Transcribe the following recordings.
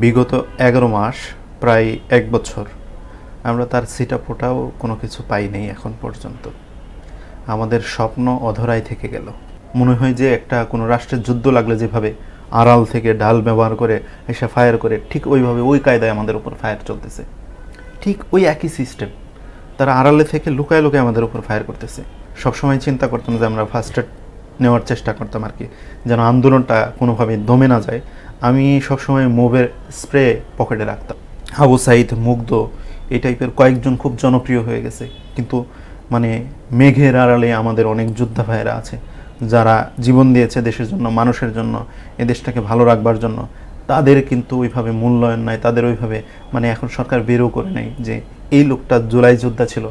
বিগত এগারো মাস, প্রায় এক বছর, আমরা তার সিটা ফোটাও কোনো কিছু পাই নাই এখন পর্যন্ত। আমাদের স্বপ্ন অধরাই থেকে গেল। মনে হয় যে একটা কোনো রাষ্ট্রের যুদ্ধ লাগলে যেভাবে আড়াল থেকে ডাল ব্যবহার করে এসে ফায়ার করে, ঠিক ওইভাবে ওই কায়দায় আমাদের উপর ফায়ার চলতেছে। ঠিক ওই একই সিস্টেম তারা আড়ালে থেকে লুকায় লুকায় আমাদের উপর ফায়ার করতেছে। সবসময় চিন্তা করতাম যে আমরা ফার্স্ট এড নেওয়ার চেষ্টা করতাম আর কি, যেন আন্দোলনটা কোনোভাবে দমে না যায়। আমি সবসময় মোবের স্প্রে পকেটে রাখতাম। আবু সাইদ, মুগ্ধ, এই টাইপের কয়েকজন খুব জনপ্রিয় হয়ে গেছে। কিন্তু মানে মেঘের আড়ালে আমাদের অনেক যোদ্ধা ভাইয়েরা আছে, যারা জীবন দিয়েছে দেশের জন্য, মানুষের জন্য, এ দেশটাকে ভালো রাখবার জন্য। তাদের কিন্তু ওইভাবে মূল্যায়ন নাই, তাদের ওইভাবে মানে এখন সরকার বেরও করে নেই যে, এই লোকটা জুলাই যোদ্ধা ছিল।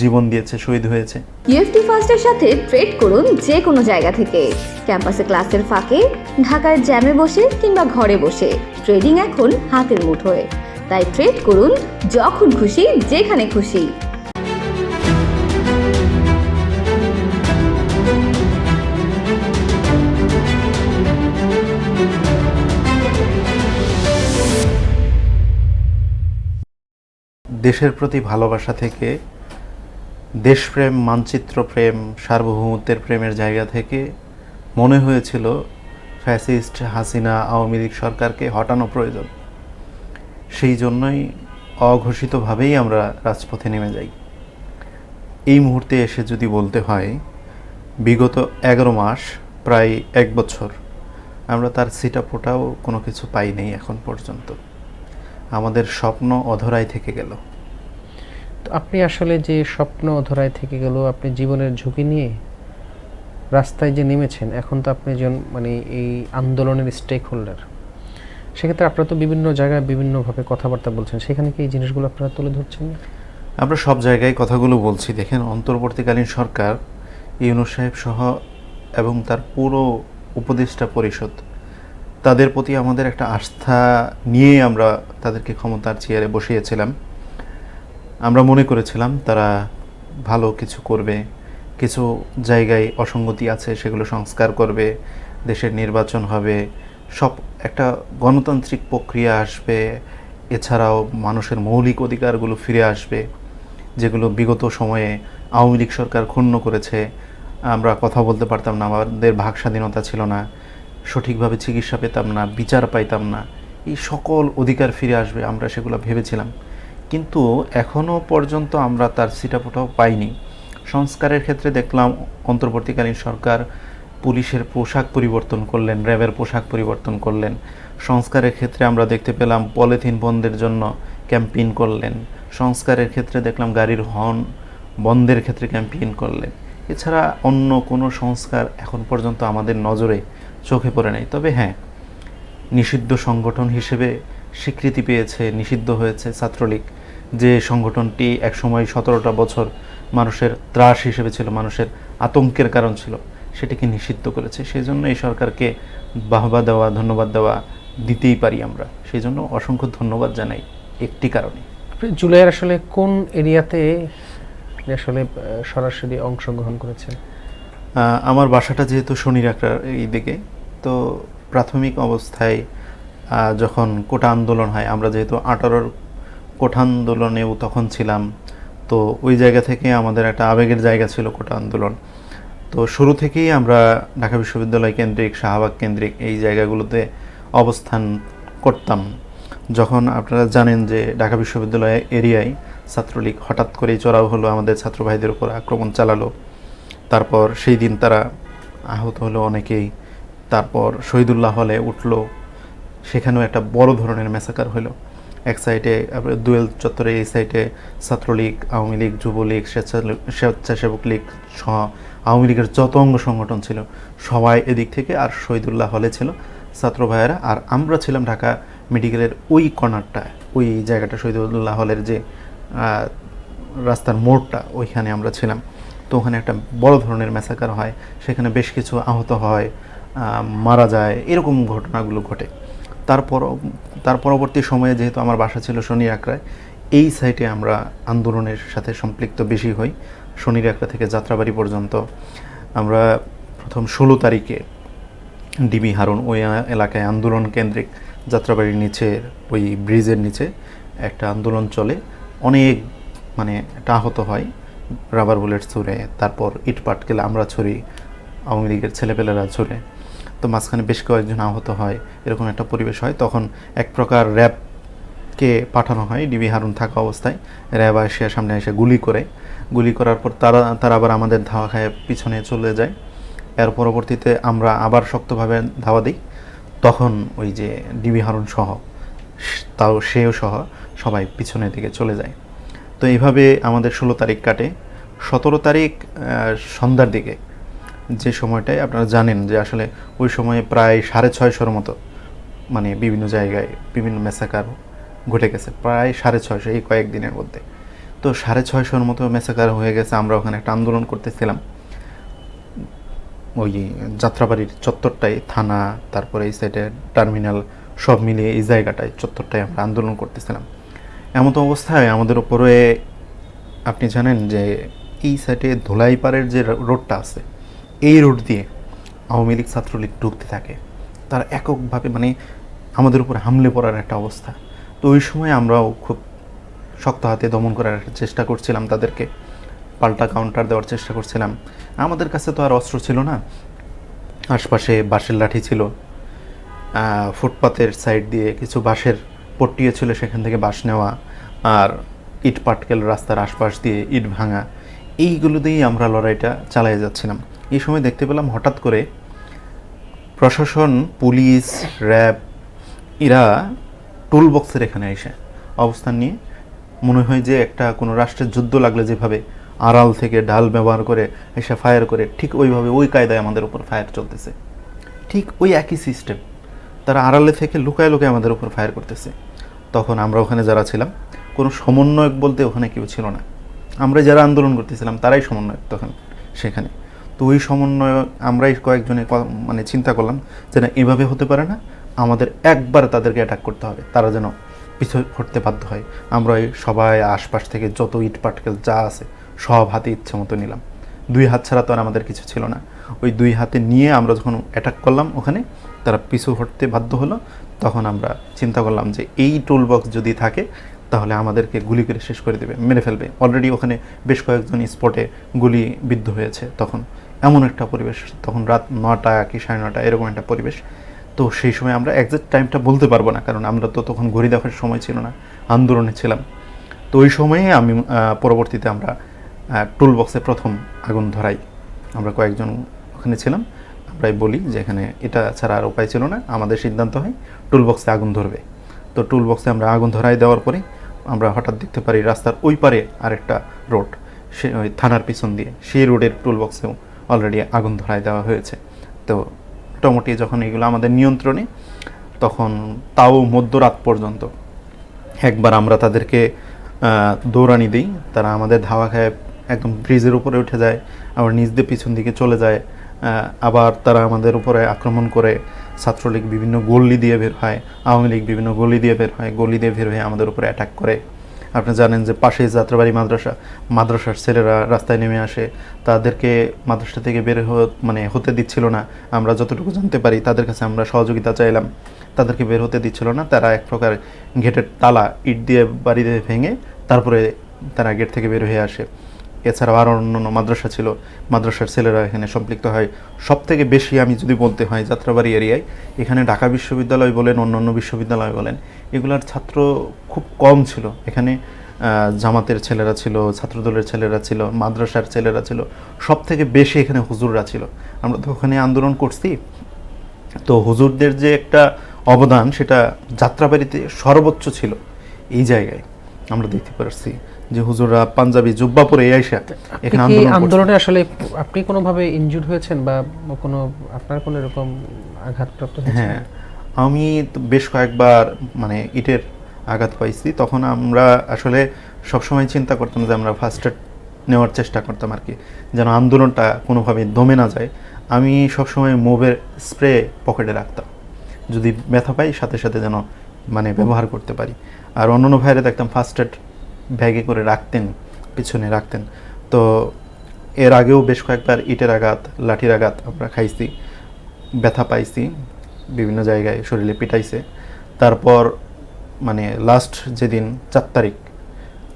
জীবন দিয়েছে শহীদ হয়েছে। ইউএফটি ফার্স্টের সাথে ট্রেড করুন যে কোনো জায়গা থেকে। ক্যাম্পাসে ক্লাসের ফাঁকে ঢাকার জ্যামে বসে কিংবা ঘরে বসে। ট্রেডিং এখন হাতের মুঠোয়। তাই ট্রেড করুন যখন খুশি যেখানে খুশি। দেশের প্রতি ভালোবাসা থেকে দেশপ্রেম মানচিত্র প্রেম সার্বভৌমত্বের প্রেমের জায়গা থেকে মনে হয়েছিল ফ্যাসিস্ট হাসিনা আওয়ামী লীগ সরকারকে হটানো প্রয়োজন। সেই জন্যই অঘোষিতভাবেই আমরা রাজপথে নেমে যাই। এই মুহূর্তে এসে যদি বলতে হয়, বিগত এগারো মাস, প্রায় এক বছর, আমরা তার সিটা ফোটাও কোনো কিছু পাই এখন পর্যন্ত। আমাদের স্বপ্ন অধরাই থেকে গেল। আপনি আসলে যে স্বপ্ন ধরায় থেকে গেল, আপনি জীবনের ঝুঁকি নিয়ে রাস্তায় যে নেমেছেন, এখন তো আপনি একজন মানে এই আন্দোলনের স্টেক হোল্ডার সেক্ষেত্রে আপনারা তো বিভিন্ন জায়গায় বিভিন্নভাবে কথাবার্তা বলছেন। সেখানে কি এই জিনিসগুলো আপনারা তুলে ধরছেন? আমরা সব জায়গায় কথাগুলো বলছি। দেখেন, অন্তর্বর্তীকালীন সরকার, ইউনুস সাহেব সহ এবং তার পুরো উপদেষ্টা পরিষদ, তাদের প্রতি আমাদের একটা আস্থা নিয়ে আমরা তাদেরকে ক্ষমতার চেয়ারে বসিয়েছিলাম। আমরা মনে করেছিলাম তারা ভালো কিছু করবে, কিছু জায়গায় অসঙ্গতি আছে, সেগুলো সংস্কার করবে, দেশের নির্বাচন হবে, সব একটা গণতান্ত্রিক প্রক্রিয়া আসবে, এছাড়াও মানুষের মৌলিক অধিকারগুলো ফিরে আসবে, যেগুলো বিগত সময়ে আওয়ামী লীগ সরকার ক্ষুণ্ণ করেছে। আমরা কথা বলতে পারতাম না, আমাদের ভাগ স্বাধীনতা ছিল না, সঠিকভাবে চিকিৎসা পেতাম না, বিচার পাইতাম না, এই সকল অধিকার ফিরে আসবে, আমরা সেগুলো ভেবেছিলাম। কিন্তু এখনও পর্যন্ত আমরা তার সিটাফোটাও পাইনি। সংস্কারের ক্ষেত্রে দেখলাম অন্তর্বর্তীকালীন সরকার পুলিশের পোশাক পরিবর্তন করলেন, র্যাবের পোশাক পরিবর্তন করলেন। সংস্কারের ক্ষেত্রে আমরা দেখতে পেলাম পলিথিন বন্ধের জন্য ক্যাম্পেইন করলেন। সংস্কারের ক্ষেত্রে দেখলাম গাড়ির হর্ন বন্ধের ক্ষেত্রে ক্যাম্পেইন করলেন। এছাড়া অন্য কোনো সংস্কার এখন পর্যন্ত আমাদের নজরে চোখে পড়ে নাই। তবে হ্যাঁ নিষিদ্ধ সংগঠন হিসেবে স্বীকৃতি পেয়েছে, নিষিদ্ধ হয়েছে ছাত্রলীগ। যে সংগঠনটি একসময় সতেরোটা বছর মানুষের ত্রাস হিসেবে ছিল মানুষের আতঙ্কের কারণ ছিল সেটিকে নিষিদ্ধ করেছে। সেই জন্য এই সরকারকে বাহবা দেওয়া ধন্যবাদ দেওয়া দিতেই পারি আমরা। সেই জন্য অসংখ্য ধন্যবাদ জানাই একটি কারণে। জুলাইয়ের আসলে কোন এরিয়াতে আসলে সরাসরি অংশগ্রহণ করেছেন? আহ, আমার বাসাটা যেহেতু শনি রাখার এই দিকে তো প্রাথমিক অবস্থায় যখন কোটা আন্দোলন হয় আমরা যেহেতু আঠারোর কোঠা আন্দোলনেও তখন ছিলাম। তো ওই জায়গা থেকে আমাদের একটা আবেগের জায়গা ছিল কোটা আন্দোলন তো শুরু থেকেই আমরা ঢাকা বিশ্ববিদ্যালয় কেন্দ্রিক, শাহবাগ কেন্দ্রিক এই জায়গাগুলোতে অবস্থান করতাম। যখন আপনারা জানেন যে ঢাকা বিশ্ববিদ্যালয় এরিয়ায় ছাত্রলীগ হঠাৎ করেই চড়াও হলো, আমাদের ছাত্র ভাইদের উপর আক্রমণ চালালো। তারপর সেই দিন তারা আহত হলো অনেকেই। তারপর শহীদুল্লাহ হলে উঠল। সেখানেও একটা বড় ধরনের ম্যাসাকার হলো। এক সাইডে দুয়েল চত্বরে এই সাইডে ছাত্রলীগ, আওয়ামী লীগ, যুবলীগ স্বেচ্ছা- স্বেচ্ছাসেবক লীগ সহ আওয়ামী লীগের যত অঙ্গ সংগঠন ছিল, সবাই এদিক থেকে আর শহীদুল্লাহ হলে ছিল ছাত্র ভাইয়েরা। আর আমরা ছিলাম ঢাকা মেডিকেলের ওই কর্নারটা ওই জায়গাটা শহীদুল্লাহ হলের যে রাস্তার মোড়টা, ওইখানে আমরা ছিলাম। তো ওখানে একটা বড় ধরনের ম্যাসাকার হয়, সেখানে বেশ কিছু আহত হয় মারা যায়, এরকম ঘটনাগুলো ঘটে। তারপর তার পরবর্তী সময়ে যেহেতু আমার বাসা ছিল শনি আকড়ায় এই সাইটে আমরা আন্দোলনের সাথে সম্পৃক্ত বেশি হই। শনির আকড়া থেকে যাত্রাবাড়ি পর্যন্ত আমরা প্রথম ষোলো তারিখে ডিবি হারুন ওই এলাকায় আন্দোলন কেন্দ্রিক যাত্রাবাড়ির নিচে, ওই ব্রিজের নিচে একটা আন্দোলন চলে। অনেক মানে একটা আহত হয় রাবার বুলেট ছুঁড়ে, তারপর ইট পাটকেল আমরা ছুরি, আওয়ামী লীগের ছেলেপেলেরা ছুঁড়ে। তো মাঝখানে বেশ কয়েকজন আহত হয়, এরকম একটা পরিবেশ হয়। তখন এক প্রকার র্যাবকে পাঠানো হয়, ডিবি হারুন থাকা অবস্থায়। র্যাব এসে সামনে এসে গুলি করে। গুলি করার পর তারা তারা আবার আমাদের ধাওয়া খায়, পিছনে চলে যায়। এর পরবর্তীতে আমরা আবার শক্তভাবে ধাওয়া দিই। তখন ওই যে ডিবি হারুন সহ, তাও সেও সহ সবাই পিছনের দিকে চলে যায়। তো এইভাবে আমাদের ষোলো তারিখ কাটে। সতেরো তারিখ সন্ধ্যার দিকে যে সময়টায় আপনারা জানেন যে আসলে ওই সময়ে প্রায় সাড়ে ছয়শোর মতো মানে বিভিন্ন জায়গায় বিভিন্ন মেসাকার ঘটে গেছে, প্রায় সাড়ে ছয়শো এই কয়েকদিনের মধ্যে। তো সাড়ে ছয়শোর মতো মেসাকার হয়ে গেছে, আমরা ওখানে একটা আন্দোলন করতেছিলাম। ওই যাত্রাবাড়ির চত্বরটায়, থানা, তারপরে এই সাইডে টার্মিনাল সব মিলিয়ে এই জায়গাটায়, চত্বরটায় আমরা আন্দোলন করতেছিলাম। এমন তো অবস্থায় আমাদের উপরে আপনি জানেন যে এই সাইডে ধোলাইপাড়ের যে রোডটা আছে এই রোড দিয়ে আওয়ামী লীগ ছাত্রলীগ ঢুকতে থাকে। তারা এককভাবে মানে আমাদের উপর হামলে পড়ার একটা অবস্থা। তো ওই সময় আমরাও খুব শক্ত হাতে দমন করার চেষ্টা করছিলাম তাদেরকে। পাল্টা কাউন্টার দেওয়ার চেষ্টা করছিলাম। আমাদের কাছে তো আর অস্ত্র ছিল না। আশপাশে বাঁশের লাঠি ছিল। আহ, ফুটপাতের সাইড দিয়ে কিছু বাঁশের পট্টিয়ে ছিল সেখান থেকে বাঁশ নেওয়া আর ইট পাটকেল রাস্তার আশপাশ দিয়ে ইট ভাঙা। এইগুলো দিয়েই আমরা লড়াইটা চালিয়ে যাচ্ছিলাম। এই সময় দেখতে পেলাম হঠাৎ করে প্রশাসন, পুলিশ, র্যাব, এরা টুল বক্সের এখানে এসে অবস্থান নিয়ে মনে হয় যে একটা কোনো রাষ্ট্রের যুদ্ধ লাগলে যেভাবে আড়াল থেকে ডাল ব্যবহার করে এসে ফায়ার করে, ঠিক ওইভাবে ওই কায়দায় আমাদের উপর ফায়ার চলতেছে। ঠিক ওই একই সিস্টেম তারা আড়ালে থেকে লুকায় লুকায় আমাদের উপর ফায়ার করতেছে। তখন আমরা ওখানে যারা ছিলাম, কোনো সমন্বয়ক বলতে ওখানে কেউ ছিল না। আমরা যারা আন্দোলন করতেছিলাম, তারাই সমন্বয়ক তখন সেখানে। তো ওই সমন্বয় আমরাই কয়েকজনে মানে চিন্তা করলাম যে না এভাবে হতে পারে না, আমাদের একবার তাদেরকে অ্যাটাক করতে হবে, তারা যেন পিছু হটতে বাধ্য হয়। আমরা সবাই আশপাশ থেকে যত ইট পাটকেল যা আছে সব হাতে ইচ্ছে মতো নিলাম। দুই হাত ছাড়া তো আর আমাদের কিছু ছিল না। ওই দুই হাতে নিয়ে আমরা যখন অ্যাটাক করলাম ওখানে, তারা পিছু হটতে বাধ্য হলো, তখন আমরা চিন্তা করলাম যে এই টুল বক্স যদি থাকে, তাহলে আমাদেরকে গুলি করে শেষ করে দেবে, মেরে ফেলবে। অলরেডি ওখানে বেশ কয়েকজন স্পটে গুলি বিদ্ধ হয়েছে তখন। এমন একটা পরিবেশ, তখন রাত নটা কি সাড়ে নটা, এরকম একটা পরিবেশ। তো সেই সময় আমরা একজ্যাক্ট টাইমটা বলতে পারব না, কারণ আমরা তো তখন ঘড়ি দেখার সময় ছিল না, আন্দোলনে ছিলাম। তো ওই সময়ে আমি পরবর্তীতে আমরা টুল বক্সে প্রথম আগুন ধরাই। আমরা কয়েকজন ওখানে ছিলাম, আমরাই বলি যে এখানে এটা ছাড়া আর উপায় ছিল না, আমাদের সিদ্ধান্ত হয় টুল বক্সে আগুন ধরবে। তো টুল বক্সে আমরা আগুন ধরাই দেওয়ার পরে আমরা হঠাৎ দেখতে পারি রাস্তার ওই পারে আরেকটা রোড সে ওই থানার পিছন দিয়ে, সেই রোডের টুল বক্সেও অলরেডি আগুন ধরাই দেওয়া হয়েছে। তো মোটামুটি যখন এগুলো আমাদের নিয়ন্ত্রণে, তখন তাও মধ্যরাত পর্যন্ত। একবার আমরা তাদেরকে দৌড়ানি দিই, তারা আমাদের ধাওয়া খায়, একদম ব্রিজের উপরে উঠে যায়, আবার নিজ দিয়ে পিছন দিকে চলে যায় আবার তারা আমাদের উপরে আক্রমণ করে, ছাত্রলীগ বিভিন্ন গল্লি দিয়ে বের হয়, আওয়ামী লীগ বিভিন্ন গলি দিয়ে বের হয়, গলি দিয়ে বের হয়ে আমাদের উপরে অ্যাটাক করে। আপনি জানেন যে পাশে যাত্রাবাড়ি মাদ্রাসা, মাদ্রাসার ছেলেরা রাস্তায় নেমে আসে। তাদেরকে মাদ্রাসা থেকে বের মানে হতে দিচ্ছিল না। আমরা যতটুকু জানতে পারি, তাদের কাছে আমরা সহযোগিতা চাইলাম। তাদেরকে বের হতে দিচ্ছিল না। তারা এক প্রকার গেটের তালা ইট দিয়ে বাড়ি দিয়ে ভেঙে তারপরে তারা গেট থেকে বের হয়ে আসে। এছাড়াও আরও অন্যান্য মাদ্রাসা ছিল। মাদ্রাসার ছেলেরা এখানে সম্পৃক্ত হয়। সব থেকে বেশি আমি যদি বলতে হয় যাত্রাবাড়ি এরিয়ায়, এখানে ঢাকা বিশ্ববিদ্যালয় বলেন, অন্যান্য বিশ্ববিদ্যালয় বলেন, এগুলার ছাত্র খুব কম ছিল। এখানে জামাতের ছেলেরা ছিল, ছাত্রদলের ছেলেরা ছিল, মাদ্রাসার ছেলেরা ছিল সব থেকে বেশি এখানে হুজুররা ছিল। আমরা তো ওখানে আন্দোলন করছি। তো হুজুরদের যে একটা অবদান, সেটা যাত্রাবাড়িতে সর্বোচ্চ ছিল। এই জায়গায় আমরা দেখতে পারছি। যে হুজুররা পাঞ্জাবি জুব্বা পরে আইসা এখানে আন্দোলন। আন্দোলনে আসলে আপনি কোনোভাবে ইনজুর হয়েছেন বা কোনো আপনার কোনো এরকম আঘাতপ্রাপ্ত হয়েছে হ্যাঁ আমি তো বেশ কয়েকবার মানে ইটের আঘাত পাইছি। তখন আমরা আসলে সবসময় চিন্তা করতাম যে আমরা ফার্স্ট এড নেওয়ার চেষ্টা করতাম আর কি যেন আন্দোলনটা কোনোভাবে দমে না যায়। আমি সবসময় মোভের স্প্রে পকেটে রাখতাম যদি ব্যথা পাই সাথে সাথে যেন মানে ব্যবহার করতে পারি। আর অন্যান্য ভাইরে দেখতাম ফার্স্ট এড ব্যাগে করে রাখতেন, পিছনে রাখতেন। তো এর আগেও বেশ কয়েকবার ইটের আঘাত, লাঠির আঘাত আমরা খাইছি, ব্যথা পাইছি, বিভিন্ন জায়গায় শরীরে পিটাইছে। তারপর মানে লাস্ট যেদিন চার তারিখ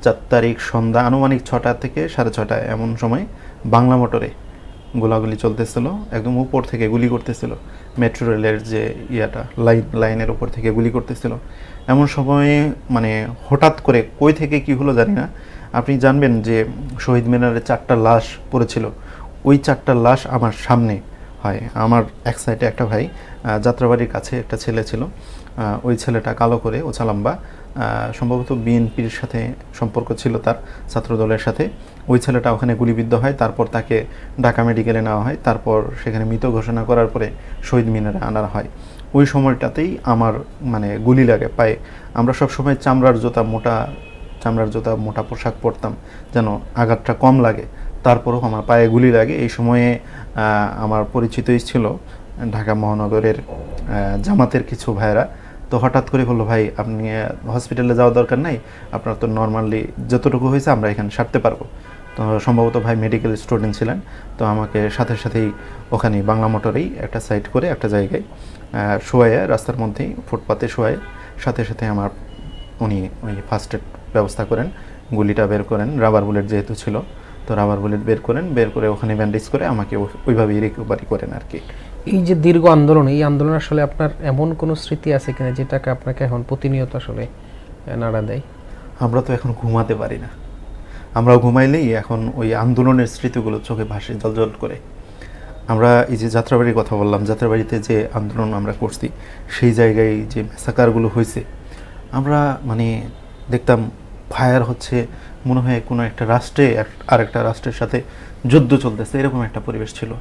চার তারিখ সন্ধ্যা আনুমানিক ছটা থেকে সাড়ে ছটায় এমন সময় বাংলা মোটরে গোলাগুলি চলতেছিল একদম উপর থেকে গুলি করতেছিল। মেট্রো রেলের যে ইয়াটা লাইন লাইনের উপর থেকে গুলি করতেছিল। এমন সময়ে মানে হঠাৎ করে কই থেকে কি হলো জানি না। আপনি জানবেন যে শহীদ মিনারে চারটা লাশ পড়েছিল। ওই চারটা লাশ আমার সামনে হয়। আমার এক সাইডে একটা ভাই যাত্রাবাড়ির কাছে একটা ছেলে ছিল। ওই ছেলেটা কালো করে ওছা লম্বা আহ, সম্ভবত বিএনপির সাথে সম্পর্ক ছিল তার ছাত্রদলের সাথে। ওই ছেলেটা ওখানে গুলিবিদ্ধ হয়, তারপর তাকে ঢাকা মেডিকেলে নেওয়া হয়, তারপর সেখানে মৃত ঘোষণা করার পরে শহীদ মিনারে আনা হয়। ওই সময়টাতেই আমার মানে গুলি লাগে, পায়ে। আমরা সব সময় চামড়ার জোতা, মোটা চামড়ার জোতা, মোটা পোশাক পরতাম যেন আঘাতটা কম লাগে। তারপরও আমার পায়ে গুলি লাগে। এই সময়ে আমার পরিচিতই ছিল ঢাকা মহানগরের জামাতের কিছু ভাইরা তো হঠাৎ করে বলল, ভাই, আপনি হসপিটালে যাওয়া দরকার নাই। আপনার তো নর্মালি যতটুকু হয়েছে আমরা এখানে সারতে পারব। তো সম্ভবত ভাই মেডিকেল স্টুডেন্ট ছিলেন। তো আমাকে সাথে সাথেই ওখানে বাংলা মোটরেই একটা সাইড করে একটা জায়গায় শোয়ায় রাস্তার মধ্যেই, ফুটপাতে শোয়ায় সাথে সাথে আমার উনি ওই ফার্স্ট এড ব্যবস্থা করেন, গুলিটা বের করেন রাবার বুলেট যেহেতু ছিল, তো রাবার বুলেট বের করেন, বের করে ওখানে ব্যান্ডেজ করে আমাকে ওইভাবেই রিকভারি করেন আর কি। এই যে দীর্ঘ আন্দোলন, এই আন্দোলন আসলে আপনার এমন কোনো স্মৃতি আছে কিনা যেটাকে আপনাকে এখন প্রতিনিয়ত আসলে নাড়া দেয়? আমরা তো এখন ঘুমাতে পারি না। আমরা ঘুমাইলেই এখন ওই আন্দোলনের স্মৃতিগুলো চোখে ভাসে জলজল করে। আমরা এই যে যাত্রাবাড়ির কথা বললাম, যাত্রাবাড়িতে যে আন্দোলন আমরা করছি, সেই জায়গায় যে মেসাকারগুলো হয়েছে, আমরা মানে দেখতাম ফায়ার হচ্ছে, মনে হয় কোনো একটা রাষ্ট্রে এক- আরেকটা রাষ্ট্রের সাথে যুদ্ধ চলতেছে, এরকম একটা পরিবেশ ছিল।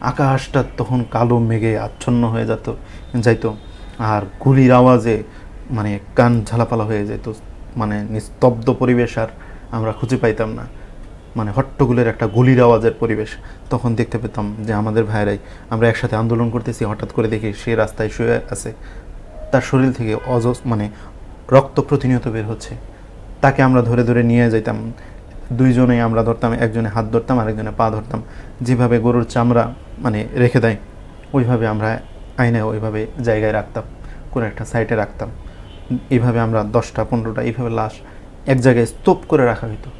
আকাশটা তখন কালো মেঘে আচ্ছন্ন হয়ে যেত, যাইতো। আর গুলির আওয়াজে মানে কান ঝালাপালা হয়ে যেত। মানে নিস্তব্ধ পরিবেশ আর আমরা খুঁজে পাইতাম না। মানে হট্টগুলের একটা গুলির আওয়াজের পরিবেশ। তখন দেখতে পেতাম যে আমাদের ভাইরাই, আমরা একসাথে আন্দোলন করতেছি, হঠাৎ করে দেখি সে রাস্তায় শুয়ে আছে। তার শরীর থেকে অজ মানে রক্ত প্রতিনিয়ত বের হচ্ছে। তাকে আমরা ধরে ধরে নিয়ে যাইতাম। দুইজনেই আমরা ধরতাম, একজনে হাত ধরতাম, আরেকজনে পা ধরতাম। যেভাবে গরুর চামড়া মানে রেখে দেয়। ওইভাবে আমরা আইনে ওইভাবে জায়গায় রাখতাম, কোনো একটা সাইটে রাখতাম। এইভাবে আমরা দশটা, পনেরোটা, এইভাবে লাশ এক জায়গায় স্তূপ করে রাখা হইতো।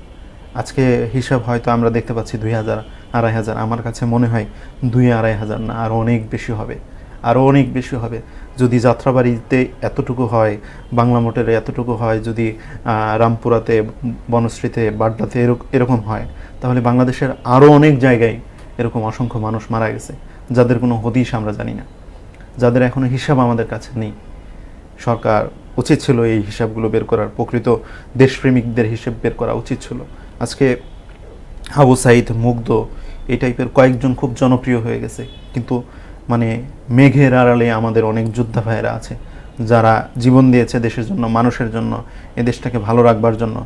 আজকে হিসাব হয়তো আমরা দেখতে পাচ্ছি দুই হাজার, আড়াই হাজার। আমার কাছে মনে হয় দুই আড়াই হাজার না আরও অনেক বেশি হবে। আরও অনেক বেশি হবে। যদি যাত্রাবাড়িতে এতটুকু হয়, বাংলা মোটরে এতটুকু হয়, যদি রামপুরাতে, বনশ্রীতে, বাড্ডাতে এরক- এরকম হয়, তাহলে বাংলাদেশের আরও অনেক জায়গায় এরকম অসংখ্য মানুষ মারা গেছে, যাদের কোনো হদিশ আমরা জানি না, যাদের এখনও হিসাব আমাদের কাছে নেই। সরকার উচিত ছিল এই হিসাবগুলো বের করার, প্রকৃত দেশপ্রেমিকদের হিসেব বের করা উচিত ছিল। আজকে আবু সাইদ মুগ্ধ, এই টাইপের কয়েকজন খুব জনপ্রিয় হয়ে গেছে, কিন্তু মানে মেঘের আড়ালে আমাদের অনেক যোদ্ধা ভাইয়েরা আছে, যারা জীবন দিয়েছে দেশের জন্য, মানুষের জন্য, এ দেশটাকে ভালো রাখবার জন্য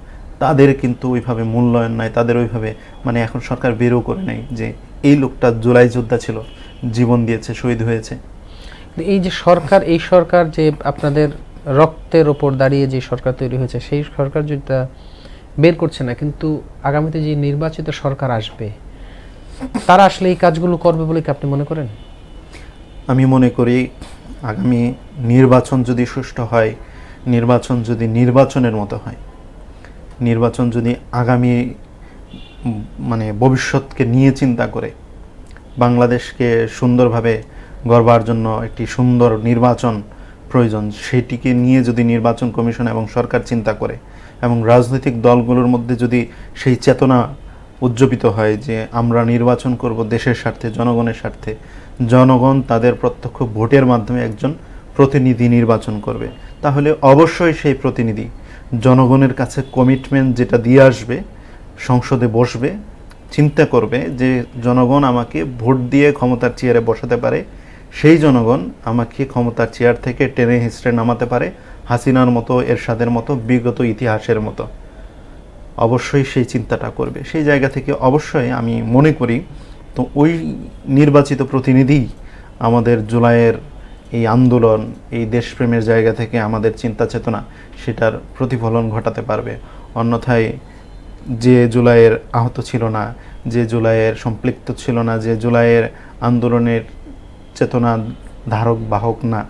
তাদের কিন্তু ওইভাবে মূল্যায়ন নাই তাদের ওইভাবে মানে এখন সরকার বেরও করে নাই যে এই লোকটা জুলাই যোদ্ধা ছিল জীবন দিয়েছে শহীদ হয়েছে। এই যে সরকার এই সরকার যে আপনাদের রক্তের ওপর দাঁড়িয়ে যে সরকার তৈরি হয়েছে সেই সরকার যেটা বের করছে না কিন্তু আগামীতে যে নির্বাচিত সরকার আসবে তারা আসলে এই কাজগুলো করবে বলে কি আপনি মনে করেন? আমি মনে করি আগামী নির্বাচন যদি সুষ্ঠু হয় নির্বাচন যদি নির্বাচনের মতো হয় নির্বাচন যদি আগামী মানে ভবিষ্যৎকে নিয়ে চিন্তা করে, বাংলাদেশকে সুন্দরভাবে গড়বার জন্য একটি সুন্দর নির্বাচন প্রয়োজন, সেটিকে নিয়ে যদি নির্বাচন কমিশন এবং সরকার চিন্তা করে এবং রাজনৈতিক দলগুলোর মধ্যে যদি সেই চেতনা উজ্জীবিত হয় যে আমরা নির্বাচন করব দেশের স্বার্থে, জনগণের স্বার্থে, জনগণ তাদের প্রত্যক্ষ ভোটের মাধ্যমে একজন প্রতিনিধি নির্বাচন করবে, তাহলে অবশ্যই সেই প্রতিনিধি জনগণের কাছে কমিটমেন্ট যেটা দিয়ে আসবে, সংসদে বসবে, চিন্তা করবে যে জনগণ আমাকে ভোট দিয়ে ক্ষমতার চেয়ারে বসাতে পারে, সেই জনগণ আমাকে ক্ষমতার চেয়ার থেকে টেনে হিসড়ে নামাতে পারে, হাসিনার মতো, এরশাদের মতো, বিগত ইতিহাসের মতো। অবশ্যই সেই চিন্তাটা করবে। সেই জায়গা থেকে অবশ্যই আমি মনে করি, তো ওই নির্বাচিত প্রতিনিধি আমাদের জুলাইয়ের এই আন্দোলন এই দেশপ্রেমের জায়গা থেকে আমাদের চিন্তা চেতনা সেটার প্রতিফলন ঘটাতে পারবে। অন্যথায় যে জুলাইয়ের আহত ছিল না যে জুলাইয়ের সম্পৃক্ত ছিল না যে জুলাইয়ের আন্দোলনের চেতনা ধারক বাহক না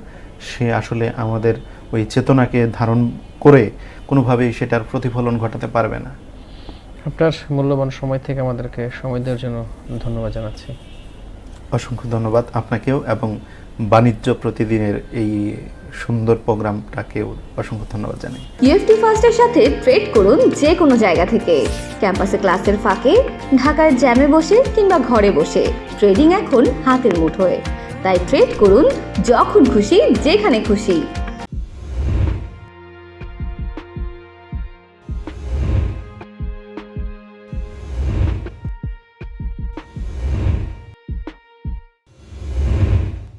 সে আসলে আমাদের ওই চেতনাকে ধারণ করে কোনোভাবেই সেটার প্রতিফলন ঘটাতে পারবে না। আপনার মূল্যবান সময় থেকে আমাদেরকে সময় দেওয়ার জন্য ধন্যবাদ জানাচ্ছি। অসংখ্য ধন্যবাদ আপনাকেও এবং বাণিজ্য প্রতিদিনের এই সুন্দর প্রোগ্রামটাকেও অসংখ্য ধন্যবাদ জানাই। ইউএফটি ফার্স্টের সাথে ট্রেড করুন যে কোনো জায়গা থেকে। ক্যাম্পাসে ক্লাসের ফাঁকে, ঢাকার জ্যামে বসে কিংবা ঘরে বসে। ট্রেডিং এখন হাতের মুঠোয়। তাই ট্রেড করুন যখন খুশি, যেখানে খুশি।